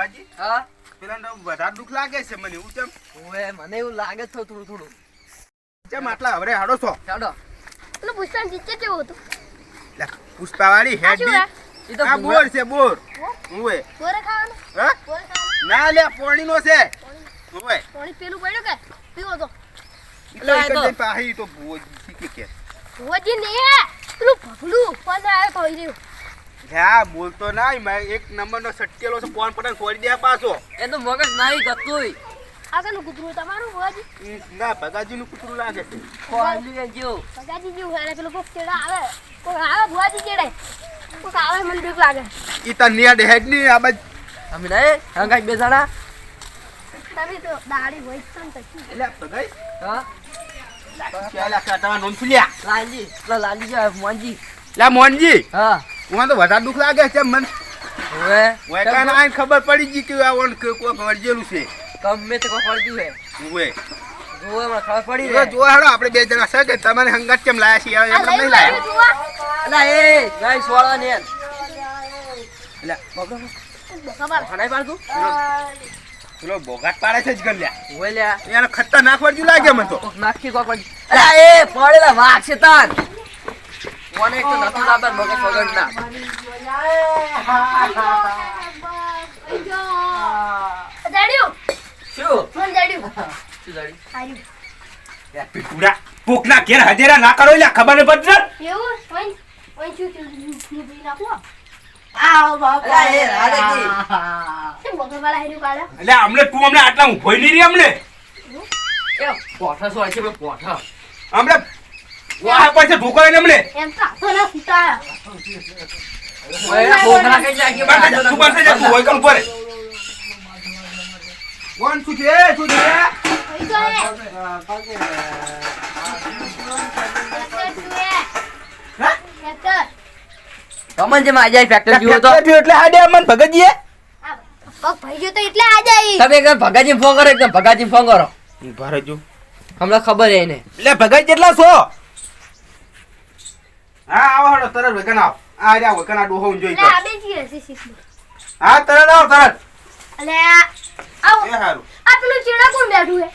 ભુવાજી હા? પેલા વધારે દુઃખ લાગે છે મને એવું કેમ ઓએ મને એવું લાગે છે થોડું થોડું. કેમ આટલા હવે હાડો છો? હાડો. એટલે પુષ્પા ચિત્ર કેવું હતો? પુષ્પાવાળી હેડ? એ તો બોર છે બોર. ઓએ બોર ખાવાનો? હા? બોર ખાવાનો? ના લે પોણીનો છે. ઓએ પાણી પેલું પડ્યું કે? પીવો તો. એટલે જ તો. પાહી તો ભુવાજી કે કે. ભુવાજી નહીં પેલું ભગલું પણ આવે કહી રહ્યું. હા બોલતો ના મેં એક નંબરનો સટકેલો છે ફોન પટન છોડી દે પાછો. એ તો મગજ નહીં ગતુંય આ કનું કૂતરું તમારું હોજ? ના ભગાજીનું કૂતરું લાગે છે. ખોલી જો ભગાજી જેવું હેડે પેલો કોક ચેડા આવે. કોક આવે ભુવાજી ચેડે. કોક આવે મને બીક લાગે. ઈ તો નિયાડ હેડની આ બાજ અમે નહીં હંગાઈ બે જણા. તમે તો દાડી હોય છે ને પછી. એટલે ભગાઈ? હા? ચાલ્યા કાટાવા નોંધ ફૂલ્યા લાલજી લાલજી મોનજી. લા મોનજી. હા. હું તો વધારે દુઃખ લાગે છે મને. હવે વેકાને આઈને ખબર પડી ગઈ કે આ ઓન કે કોઈ વળજેલું છે. તમે તો કોઈ પડ્યું હે હવે જોવે મને ખબર પડી રે જો હેડો આપણે બે જણા છે કે તમારે હંગાત કેમ લાયા છીએ હવે આ એમને નહીં લાયા. અલા એ ગાય સોળા ને એટલે ખબર. હણાઈ પાડતું પેલો બોગાટ પાડે છે જ ગલ્યા. ઓય લ્યા. એને ખતરનાક વર્જુ લાગે મને તો. નાખી કોક પડી અલા એ પડેલા વાઘ છે તાન કોને એક તો નતું દાબર મગજ વગર ના દાડ્યું શું? મને દાડ્યું શું દાડી હાર્યું કોકના ઘેર હજેરા ના કરો એટલે ખબર પડતી એવું? ઓય ઓય શું નાખું. અમને તું અમને આટલા ઊભો નહીં રહી અમને? એ પોઠા શું છે પોઠા? અમને વાહ પાસે ઢોકો ને અમને? એમ તો ના ઓય પાસે જા, હોય કમન જે માં ફેક્ટરી જીવો એટલે હાડે અમન ભગતજીએ? ભાઈ ગયો તો એટલે આ જાય તમે એકદમ ભગાજી ફોન કરો એકદમ ભગાજી ફોન કરો. ઊભા રહેજો હમણાં ખબર એને. એટલે ભગત કેટલા છો? હા આવો હડો તરત વગન આવો. આ રહ્યા વગન આ ડોહો જોઈ એટલે આ બે હશે શીખી હા તરત આવો તરત. આવ. એ હારું. આ પેલું ચીડા કોણ બેઠું હે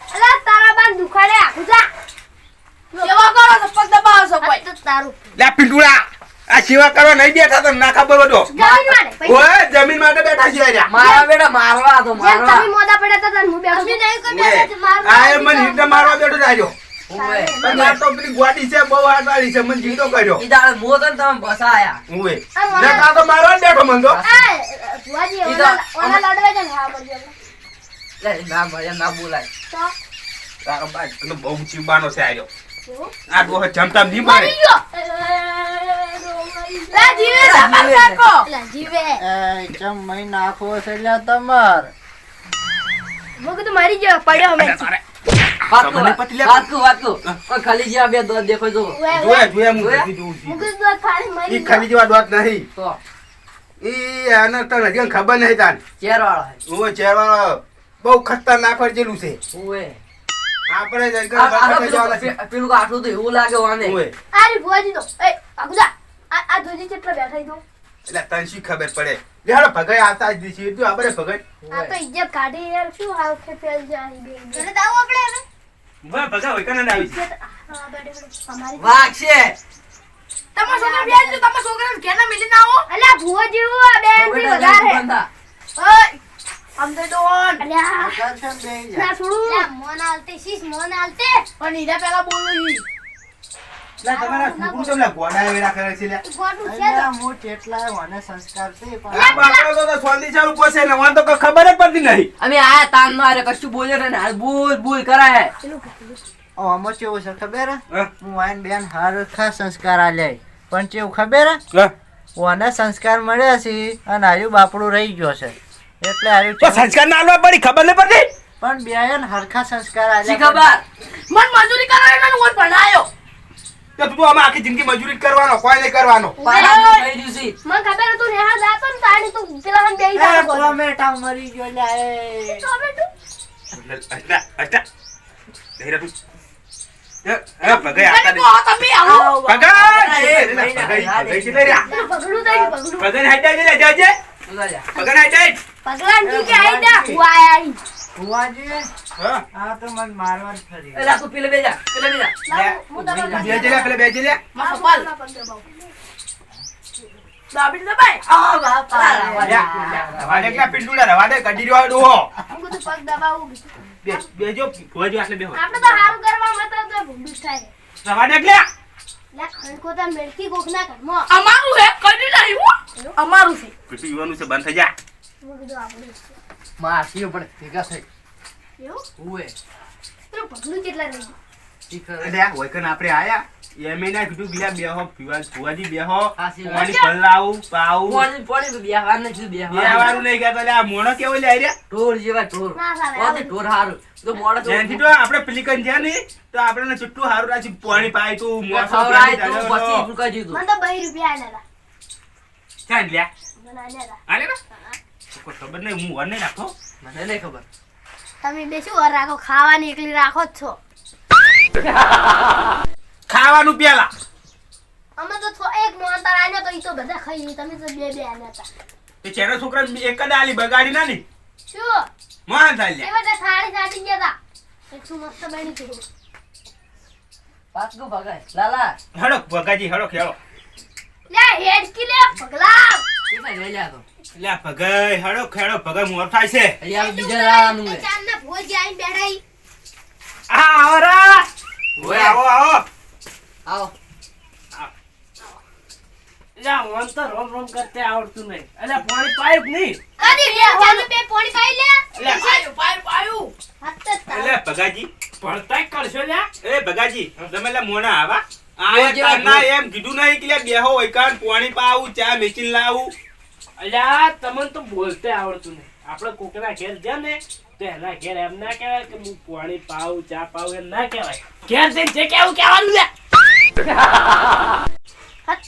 એટલે તારા બાર દુખાડે આખું જા. સેવા કરો તો પગ દબાવશો કોઈ. તારું. લે આ સેવા કરવા નહીં બેઠા તો ના ખબર માટે ઓય જમીન માટે બેઠા છીએ રહ્યા મારા બેટા મારવા તો મારવા. તમે મોદા પડ્યા હતા તાર હું બેઠો છું. ઓય, આ મને હિંડે મારવા બેઠો જાજો તો પેલી ગોડી છે બહુ હાથવાળી છે મને જીતો કર્યો ઈ દાડે મો તો તમે બસાયા ઓય આ ને તા તો મારવા બેઠો મન તો ભુવાજી, ઈ તો- ઓના- ઓના લાડવા છે ને, હા, બોલજો લે ના ભયા ના બોલાય તો, તારો બાજ પેલો બહુ ચીબાનો છે આર્યો આ ડોહો જમતા નહીં મળે ગયો. લા, જીવે, સાપા કાકો. લા, જીવે. ચમ મહી નાખવો છે એટલે તમાર મેં કીધું મરી ગયો, પડ્યો અમે. તારે વાત તમને વાત પતી લે. વાત વાત કોઈ ખાલી જેવા બે દોત દેખો જો. ઉવે, ઉવે. જોયા જોયા હું જોયા? જોઉં છું. મેં ખાલી મરી ખાલી જેવા દોત નહીં. તો. ઈ આને તને હજી ખબર નહીં તાન. ચેર વાળા ઓય ચેરવાળો. બહુ ખતરનાક વર્જેલું છે. ઓએ આપણે જ આ- આ વખતે જવાના છે. પેલું પેલું આટલું તો એવું લાગે વાને ઓય આ રી એ, ભાગુ આ- આ ધોજી ચેટલો બેઠા ઈ એટલે તને શી ખબર પડે? લે હાલો ભગાઈ આવતા જ દીધી આપણે ભગાઈ. આ તો ઇજ્જત કાઢી યાર, શું ફેલ જાય આવું આપણે હવે. ભગા ભગા હોય કને આવી ઇજ્જત, હા, બેઠો, બેઠો. અમારી વાઘ છે. તમારા છોકરા બેન તો તમારા છોકરાને ઘેરના મિલી ના આવો. અલ્યા ભુવો જેવું આ બેનથી વધારે. ઓય. અમને તો અલ્યા કરશે ને બેહી જા. ના છોડું મોન આલતે શીશ મોન આલતે પણ ઈરા પેલા બોલું ઈ. લે તમારા લે ગોડા કરે છે લે હું મને સંસ્કાર છે પણ આ બાપડો તો તો સોંધી ચાલુ પોસે ને વાન તો ખબર જ પડતી નહીં. અમે આયા તાન મારે કશું બોલ્યો ને હાલ બોલ બોલ કરાય. ઓ, આમાં કેવું છે ખબર? હું? આઈને બેન હરખા સંસ્કાર આલ્યા પણ ચેવું ખબર? ઓને સંસ્કાર મળ્યા છે અને આયુ બાપડું રહી ગયો છે. એટલે આયુ સંસ્કાર ના આલવા પડી ખબર નહીં પડતી? પણ બેન હરખા સંસ્કાર શી આલ્યા ખબર મન મજૂરી કરાવીને ઓન ભણાયો. તો તું આમાં આખી જિંદગી મજૂરી કરવાનો કોઈ નહીં કરવાનો. મને ખબર હતું નેહા જાતો ને તાણી તું પેલા હન બેહી જાતો ટોમેટા મરી ગયો લ્યા, એ. અચ્છા અચ્છા નહીં રે તું. લે. પગડું થઈ ગયું પગડું હાઈ જાય, લે, જાય છે. બોલા જા. ભગાઈને હાઈ જાય. ભુવાજી હા? તો મને મારવા જ ફરી. એલા તું પેલે બેજા પેલે બેજા લાવ, હું તમને બે જે લે પેલે બે લે મારા પપ્પાના પગ દબાવું. દાબી આ બાપા રવા કે પિંડુડા રવા કડી રહ્યો ડોહો હું. કીધું પગ દબાવું બે બેજો ભોજો આટલે બેહો આપણે તો સારું કરવા માટે તો ભૂંડું થાય. રવા કે લે. ખણકોતા મેળકી કોકના ઘરમાં. અમારું હે કદી નહીં અમારું છે. યુવાનું છે બંધ થઈ જા. હું કીધું આપણું જ માસી પણ ભેગા થઈ. એવું? પગલું કેટલા રહી? ઈ આ વૈકન આપણે આયા. એમે ના કીધું બીજા બેહો પીવા ફુવાજી બેહો પાણી પલ્લાવું પાવું. પોણી પોણી બેહવા નથી બેહવા બેહવાનું. નહીં કહેતો લે આ મોણો કેવો લે આઈ ઢોર જેવા ઢોર. ઓતે ઢોર હારું. તો તો આપણે પેલીકન જ્યાં ને તો આપણે ચુટ્ટુ હારું રાખ્યું પાણી પાય તું ખવડાય પેલી પછી. દીધું. મને તો રૂપિયા લ્યા મને. ને કોઈ ખબર નહીં હું નહીં રાખો. મને નહીં ખબર. તમે બે શું વર રાખો? ખાવાની એકલી રાખો જ છો. ખાવાનું પેલા. અમે તો થો- એક અંતર આને તો ઈ તો બધા ખાઈ લઈ. તમે તો બે બે આને હતા. તે ચેરો છોકરા એક જ આલી બગાડી ના ની. શું? મોહન થાય એ બધા સાડી સાડી ગયા હતા એક શું મસ્ત બની હતું પાછું ભગાય? લાલા. હડો ભગાજી હડો ખેડો લે હેડકી લે પગલા ભાઈ લઈ લ્યા તો. લ્યા ભગાઈ હડો ખેડો ભગાઈ મોર થાય છે. અહીંયા બીજા લાલાનું હે ભોજ આઈને બેઠા આ આવો રા. ઓય. આવો આવો. આવો. જા મન તો રોમ રોમ કરતે આવડતું નહીં. અલ્યા પાણી પાઇપ નહીં કદી લે ચાંદ બે પોણી પાઈ લે. પાયું પાયું પાયું. ભગાજી કરશો લ્યા? એ ભગાજી તમે લે મોના આવા. આ જેવા એમ કીધું નહીં કે લે બેહો વૈકાન પાણી પાવું ચા મેચીન લાવું. અલ્યા તમને તો બોલતે આવડતું નહીં. આપણે કોકના ઘેર જાય ને તો એના ઘેર એમ ના કહેવાય કે હું પાણી પાઉં ચા પાઉં એમ ના કહેવાય. ઘેર જઈને જે કેવું કહેવાનું જ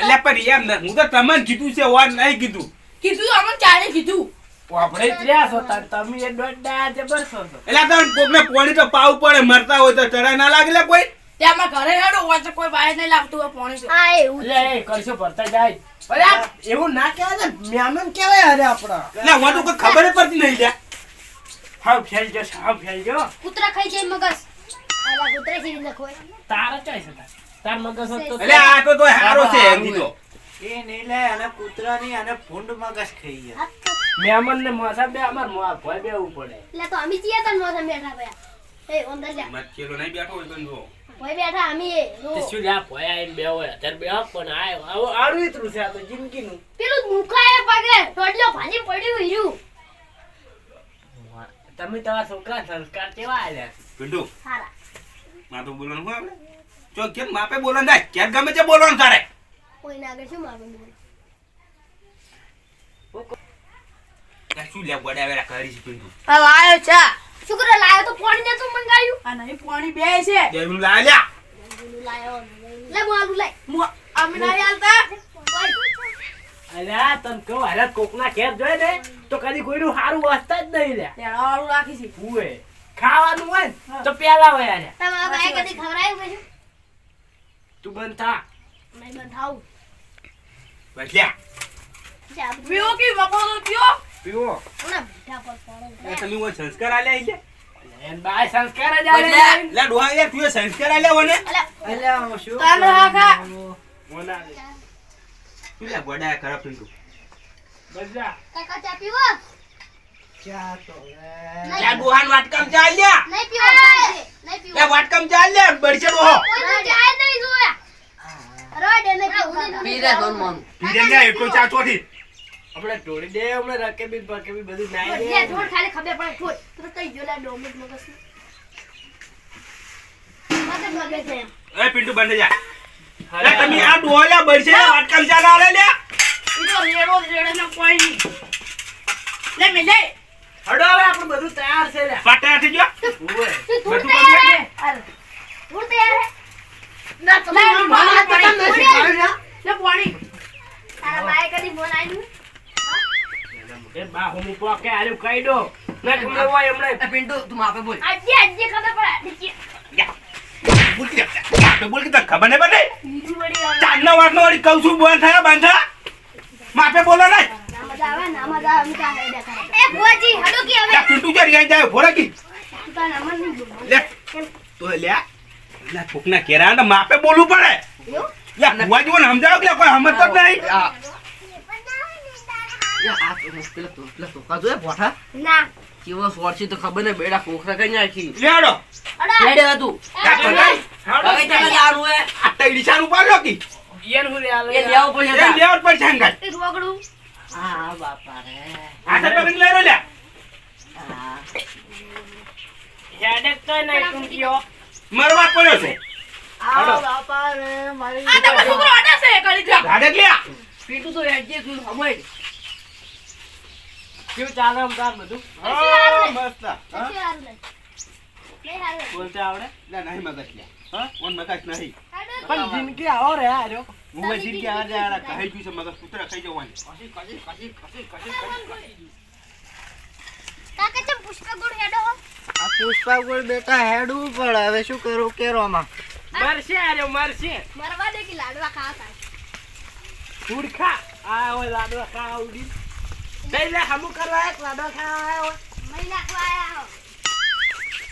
એટલે પણ એમ ના હું તો તમને કીધું છે વાર નહીં કીધું. કીધું અમને ચાલે કીધું. આપણે જ હતા છો તાર તમે એ દોડડા જબરસો એટલે તમે કોકને પાણી તો પાવું પડે મરતા હોય તો તરા ના લાગે લે કોઈ. ત્યાં ઘરે હેડો હોય તો કોઈ બહાર નહીં લાગતું હોય પોણી છે હા એવું એટલે એ કરશો ભરતા જાય. અરે એવું ના કહેવાય ને મહેમાન કહેવાય અરે આપણા. એટલે વાતો કોઈ ખબર પડતી નહીં લ્યા હાવ ફેલજો હાવ ફેલજો કૂતરા ખાઈ જાય મગસ આલા કૂતરા ખીરી ખોય તારા ચોઈસ હતા તાર? મગસ તો એટલે આ તો તો હારો છે એમથી તો એ નહીં લે અને કૂતરાની અને ફૂંડ મગજ ખાઈ ગયા. મહેમાન ને મોસા બે અમાર મોં ભોય બેવું પડે. એટલે તો અમે ચિયા તન મોસા બેઠા ભયા. એ અંદર જા. મચેલો નહીં બેઠો હોય તો ભોય બેઠા અમે. એ તે શું લ્યા ભોય આઈને બે હોય અત્યારે બે પણ આયો આવો આડું ઈતરું છે આ તો જિંદગીનું. પેલું દુખાય પગે ટોડલો ભાજી પડ્યું હીરું તમે તમારા છોકરા સંસ્કાર કેવા આલ્યા પિન્ટુ સારા માં તો બોલવાનું શું આપણે. જો કેમ માપે બોલવાનું થાય? ક્યાં ગમે છે બોલવાનું તારે. કોઈ ના આગળ શું માગું બોલ શું લે વડાવેલા કરી છે પિન્ટુ? લાયો ચા છે. શુક્ર લાયો તો ફોન નતું મંગાયું આ નહીં પાણી બે છે. લાલ્યા પેલું લે આલું લાય મુ- અમે નહીં હાલતા અલ્યા તને કહું હારે કોકના ઘેર જોઈ ને તો કદી કોઈનું સારું વાંચતા જ નહીં લ્યા. તેડાવાળું રાખી છે. હુએ ખાવાનું હોય તો પેલા હોય અરે તમારા ભાઈ કદી ખવડાયું કશું? તું બંધ થા. મેં બંધ થાવું બસ પીઓ કે મકો પીઓ પીઓ ના બેઠા પર પડો. એ તમે સંસ્કાર આલ્યા ઈ લે એન બાય સંસ્કાર જ. આલે. લે ડોહા યાર તું સંસ્કાર આલ્યા વને અલા, અલ્યા શું તાન રાખા. મોના શું લે વડાયા ખરા પિન્ટુ બજા. કાકા ચા પીવો? ચા તો લે. લે ડોહાન વાટકામ ચા આલ્યા નહીં પીવો, નહીં પીવો. લે વાટકામ ચા આલ્યા બળશે ડોહો. કોઈ ચા નહીં જોયા. રોડ નહીં. પી રે દોન મન પીડે લે એટલો ચા ચોથી. આપણે ઢોળી દે હમણાં રકેબી બકેબી બધું નાઈ દે. દે થોડ ખાલી ખબર પડે, થોડ. તું તો કઈ ગયો લે, ડોમટ મગસ એ પિન્ટુ બંધ જા અરે તમે આ ડોલા બળશે લે ચા ના રે લે. ઈનો રેડો રેડો રેડે કોઈ નહીં. લે મે લે. હડો હવે આપણું બધું તૈયાર છે લે. પાટા થઈ ગયો ઓય તું બધું તૈયાર છે અરે હાલ. તૈયાર હે? ના તમે મને પાણી ને. લે પાણી. તારા બાએ કદી ફોન આલ્યું? એ બા હું પોકે આલ્યું કહી દો. ના તમને હોય હમણાં પિન્ટુ તું માપે બોલ. આજે આજે ખબર પડે બોલ કે માપે બોલ કે તને ખબર નહીં પડે બીજું વળી આવે. ચાંદના વાટનો વળી કહું છું બોલ થયા બાંધા. માપે બોલો નહીં. ના કરે. પિન્ટુ જો જાય કી. લે તો લે લે માપે બોલવું પડે? લે ભુવા સમજાવો કે કોઈ સમજતો જ નહીં. આ એ આ તો પેલા પેલા ટોકા જોયા પોઠા? ના. કેવો સોળ તો ખબર નહીં બેડા કોખરા કઈ નાખી. લેડો. અડા. હેડે હતું લે પકડાઈ. હવે ચાલે જવાનું હે. આ તૈડી શાનું પાડો કી. ઈયન હું લે આલે એ લેવું પડશે એ તાર. લેવડ પર છાંગાય એ હા બાપા રે. આ તો પકડી લેરો લે હા. હેડેક તો નહીં ટૂંકીઓ મરવા પડ્યો છે? આ બાપા રે મારી આ તો છોકરો અડે છે, ઘડીક રે. ગાડે લે પીટું તો હેડજે તું સમજ કેવું ચાલે અમદાવાદ બધું? મસ્ત. બોલતે આવડે? લે નહીં મગજ લે. હા? ઓન મગજ નહીં. પણ જિંદગી આવો રે આર્યો હું વજીર કે આ કહી ગયું છે મગજ. પુત્ર ખાઈ જવાની. કાકા ચમ હેડો આ બેટા હેડવું પડે. હવે શું કરું કેરોમાં? મરશે આર્યો મરશે. મરવા દે કે લાડવા. હુડખા આ લાડવા ખા ઉડી. દઈ લે હમુ કરવા એક લાડવા ખા આયો હોય મરી નાખવા આયા હો.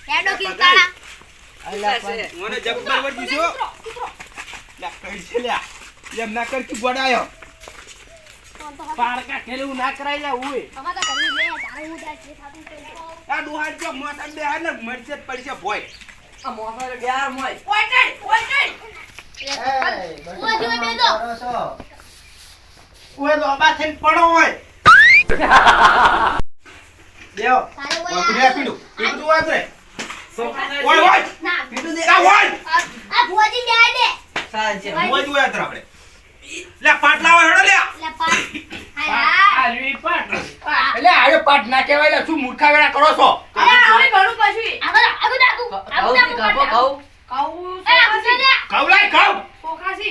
હેડો કે કાળા. અલ્યા પણ મને જબ્બર વજી છો લે કઈ છે લે એમ ના કર ગોડાયો તો હતો. પારકા ખેલું ના કરાઈ લે ઉય હવે તો કરી લે, તારે હું જાય છે, થાતું દે. આ ડોહાડ જો મોસમ હાલ ને મરચે પડશે ભોય આ મોસાળ ગયા મોય ઊભા થયો બધું બેસો. કરો ઓય લોબા થઈને પડો હોય આ દે. સાંજે આપણે. લે પાટલા હોય હેડો લે. લે પાટ. પાટ. એટલે આયો પાટ ના કહેવાય લે શું મૂર્ખા વેળા કરો છો?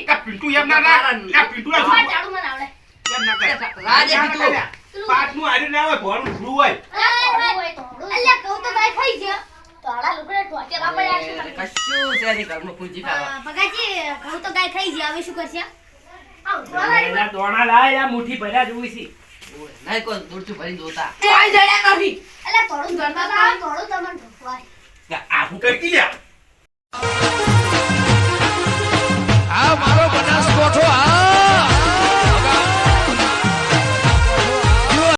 કા પિન્ટુ એમ ના ના. પિન્ટુ ના શું ઝાડુ મને આવડે. એમ ના કરે. રાજે કીધું પાટનું આર્યું ના હોય ભણ ઢૂળું હોય? અલ્યા કહું તો ભાઈ ખાઈ ગયો. તારા લુકડે ઢોચેલા પડ્યા છે કશું છે નહીં ઘરમાં પૂંજી ખાવા. ભગાજી કહું તો ગાય ખાઈ ગયા હવે શું કરશે? દોણા લાય આ મુઠ્ઠી ભર્યા જોઈ છે. નહીં કોઈ દૂરથી ભરી જોતા કોઈ જડ્યા નથી અલ્યા થોડું ગણતા હતા થોડું તમને ઢોકવાય આવું કરી લ્યા? આ મારો બનાસ કોઠો આ